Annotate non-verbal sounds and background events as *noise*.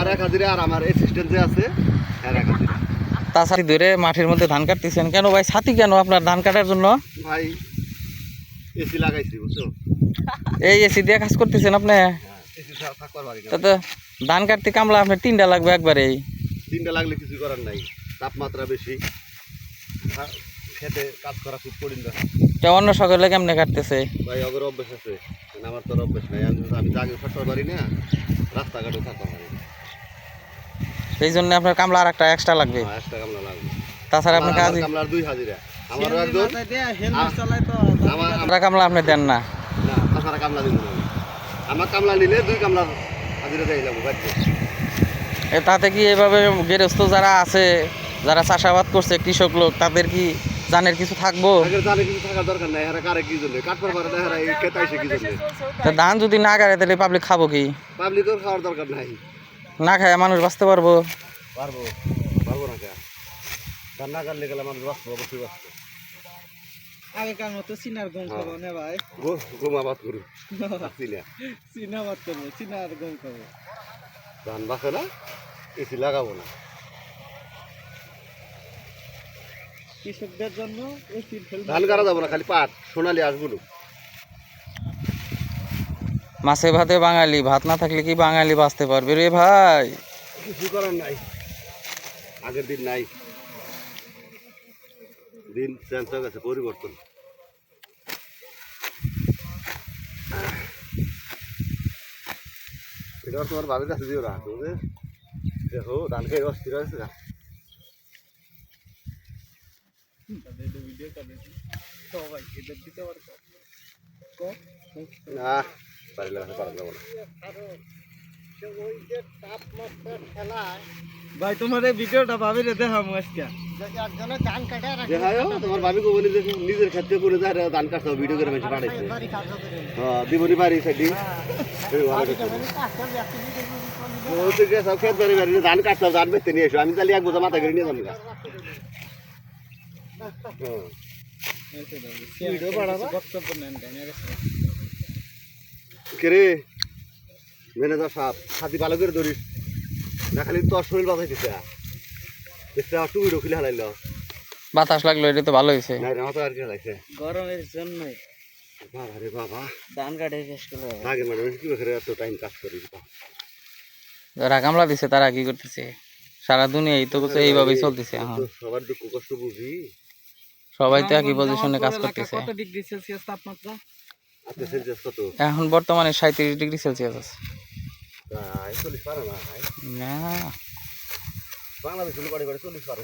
আমার এক হাজিরা আর আমার অ্যাসিস্ট্যান্ট যে আছে এর এক হাজিরা তাছাড়া ধরে মাঠের মধ্যে ধান কাটতেছেন কেন ভাই? ছাতি কেন আপনার ধান কাটার জন্য? ভাই এসি লাগাইছি বুঝছ? এই এসি দিয়ে কাজ করতেছেন আপনি? এসি থাকবার পারি না। তা তো ধান কাটতে কামলা আপনার তিনটা লাগবে একবারেই তিনটা লাগলে কিছু করার নাই তাপমাত্রা বেশি। খা- খেতে কাজ করা খুব কঠিন। তা অন্য সকলে কেমনে কাটতেছে? ভাই অগর অভ্যাস আছে। কিন্তু আমার তোর অভ্যাস নাই। আমি আমি জাগে থাকতে পারি না রাস্তাঘাটে থাকতে পারি এই জন্য আপনার কামলা আর একটা এক্সট্রা লাগবে। কামলা লাগবে। তাছাড়া আপনার কাজ আমার আমরা কামলা আপনি দেন না। না তাছাড়া কামলা দিব না আমি। আমার কামলা নিলে দুই কামলার হাজিরা দিয়ে লাগবো তাতে কি এভাবে গৃহস্থ যারা আছে যারা চাষাবাদ করছে কৃষক লোক তাদের কি জানের কিছু থাকব? আগের জানে কিছু থাকার দরকার নাই এরা কারে কি জন্য? কাটবার পারে না এরা এই খেতাইছে কি জন্য? তা ধান যদি না কাটে তাহলে পাবলিক খাব কি? পাবলিকের খাওয়ার দরকার নাই। না খায় মানুষ বাঁচতে পারব। পারব পারব না কে ধান না কাটলে গেলে মানুষ বাঁচবো অবশ্যই বাঁচবো। আগেকার মতো চিনার গম খাব না ভাই। গো- গোমা *laughs* বাদ করু। আসছি না। চিনা ভাত করব চিনার গম খাব। ধান বাঁচে না এসি লাগাবো না। কৃষকদের জন্য ধান কাটা যাব না খালি পাট সোনালি আসব না। মাছে ভাতে বাঙালি ভাত না থাকলে কি বাঙালি বাঁচতে পারবে রে ভাই? কিছু করার নাই। আগের দিন নাই। দিন চেঞ্জ হয়ে গেছে পরিবর্তন। এটা তোমার বাবার কাছে দিও না বুঝলে দেখো ধান খেয়ে অস্থির হয়েছে। না ভিডিও করে সবাই এদের দিতে পারব না। পারিলে কাছে পারা যাব না। ভাই তোমার এই ভিডিওটা ভাবি রে দেখাম আজকে। দেখায়ও তোমার ভাবি কো বলি যে নিজের ক্ষেত্রে করে যায় ধান কাটতে ভিডিও করে মেসে পাঠাইছে হ্যাঁ দিবনি বাড়ি সাইডি সব ক্ষেত বাড়ি বাড়ি ধান কাটতে ধান বেচতে নিয়ে এসো। আমি তাহলে এক বোঝা মাথা করে নিয়ে যাব গা। হ্যাঁ। ভিডিও বাড়াবো বক্তব্য নেন কেন কে রে ম্যানেজার সাহেব হাতি ভালো করে ধরিস। না খালি তোর শরীর বাজাই দিছে দেখতে আর হালাইল। বাতাস লাগল এটা তো ভালো হয়েছে না রে মাথা আর কি হালাইছে? গরমের জন্য বাবা রে বাবা। ধান কাটে শেষ করে আগে মানে কি করে এত টাইম কাজ করি যারা কামলা দিছে তারা কি করতেছে? সারা দুনিয়ায় তো কিছু এইভাবেই চলতেছে এখন। সবার দুঃখ কষ্ট বুঝি। সবাই তো একই পজিশনে কাজ করতেছে। কত ডিগ্রি সেলসিয়াস তাপমাত্রা? এখন বর্তমানে সাঁত্রিশ ডিগ্রি সেলসিয়াস আছে। প্রায় চল্লিশ পারে না বাংলাদেশ চল্লিশ পারে।